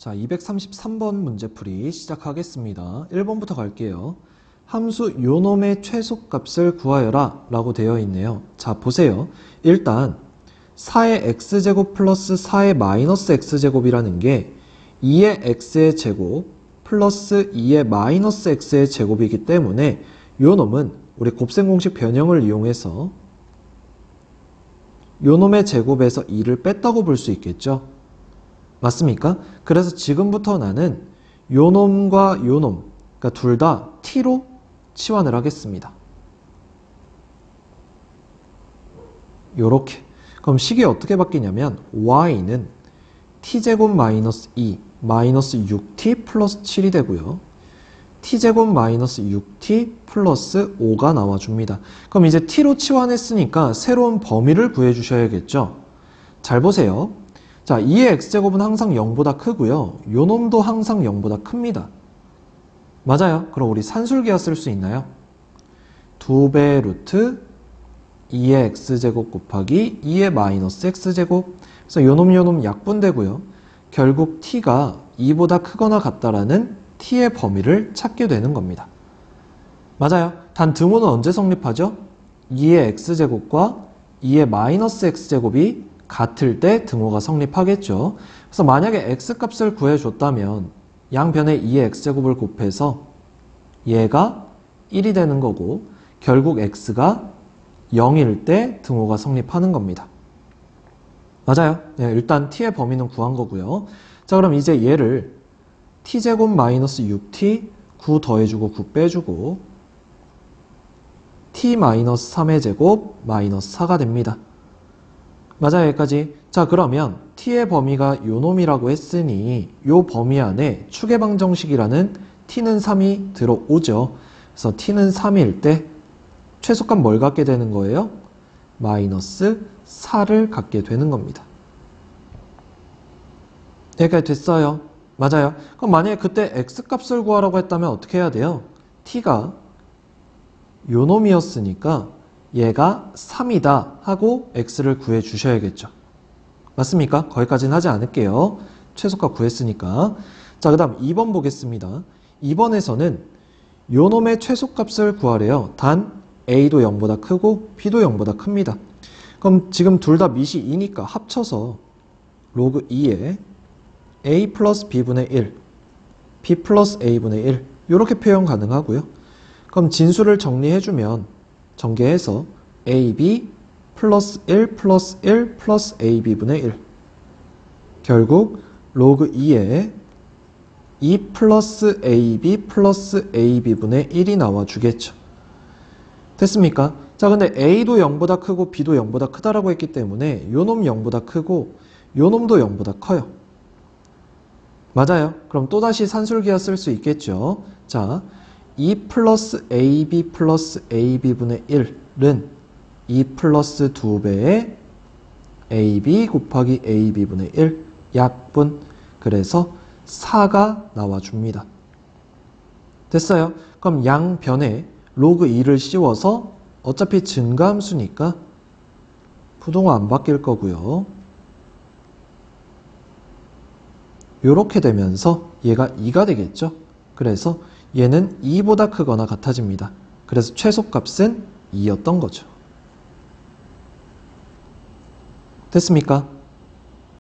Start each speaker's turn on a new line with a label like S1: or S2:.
S1: 자, 233번 문제풀이 시작하겠습니다. 1번부터 갈게요. 함수 요놈의 최소값을 구하여라 라고 되어 있네요. 자, 보세요. 일단 4의 x제곱 플러스 4의 마이너스 x제곱이라는 게 2의 x의 제곱 플러스 2의 마이너스 x의 제곱이기 때문에 요놈은 우리 곱셈 공식 변형을 이용해서 요놈의 제곱에서 2를 뺐다고 볼 수 있겠죠. 맞습니까? 그래서 지금부터 나는 요놈과 요놈, 그러니까 둘 다 t로 치환을 하겠습니다. 요렇게. 그럼 식이 어떻게 바뀌냐면 y는 t제곱 마이너스 2 마이너스 6t 플러스 7이 되고요. t제곱 마이너스 6t 플러스 5가 나와줍니다. 그럼 이제 t로 치환했으니까 새로운 범위를 구해주셔야겠죠. 잘 보세요. 자, 2의 x제곱은 항상 0보다 크고요. 요 놈도 항상 0보다 큽니다. 맞아요. 그럼 우리 산술기하 쓸수 있나요? 2배 루트 2의 x제곱 곱하기 2의 마이너스 x제곱 그래서 요놈 요놈 약분되고요. 결국 t가 2보다 크거나 같다라는 t의 범위를 찾게 되는 겁니다. 맞아요. 단 등호는 언제 성립하죠? 2의 x제곱과 2의 마이너스 x제곱이 같을 때 등호가 성립하겠죠. 그래서 만약에 x값을 구해줬다면 양변에 2의 x제곱을 곱해서 얘가 1이 되는 거고 결국 x가 0일 때 등호가 성립하는 겁니다. 맞아요. 네, 일단 t의 범위는 구한 거고요. 자 그럼 이제 얘를 t제곱 마이너스 6t 9 더해주고 9 빼주고 t 마이너스 3의 제곱 마이너스 4가 됩니다. 맞아요 여기까지. 자 그러면 t의 범위가 요 놈이라고 했으니 요 범위 안에 추계방 정식이라는 t는 3이 들어오죠. 그래서 t는 3일 때 최소값 뭘 갖게 되는 거예요? 마이너스 4를 갖게 되는 겁니다. 여기까지 됐어요. 맞아요. 그럼 만약에 그때 x값을 구하라고 했다면 어떻게 해야 돼요? t가 요 놈이었으니까 얘가 3이다 하고 x를 구해 주셔야겠죠. 맞습니까? 거기까지는 하지 않을게요. 최소값 구했으니까. 자, 그 다음 2번 보겠습니다. 2번에서는 요 놈의 최소값을 구하래요. 단 a도 0보다 크고 b도 0보다 큽니다. 그럼 지금 둘다 밑이 2니까 합쳐서 로그 2에 a 플러스 b분의 1, b 플러스 a분의 1 이렇게 표현 가능하고요. 그럼 진수를 정리해주면 전개해서 AB 플러스 1 플러스 1 플러스 AB분의 1 결국 로그 2에 2 플러스 AB 플러스 AB분의 1이 나와 주겠죠. 됐습니까? 자 근데 A도 0보다 크고 B도 0보다 크다라고 했기 때문에 요놈 0보다 크고 요놈도 0보다 커요. 맞아요. 그럼 또다시 산술기하 쓸 수 있겠죠. 자, 2 플러스 AB 플러스 AB분의 1은 2 플러스 2배의 AB 곱하기 AB분의 1 약분 그래서 4가 나와줍니다. 됐어요. 그럼 양변에 로그 2를 씌워서 어차피 증가함수니까 부동화 안 바뀔 거고요. 이렇게 되면서 얘가 2가 되겠죠. 그래서 얘는 2보다 크거나 같아집니다. 그래서 최소값은 2였던 거죠. 됐습니까?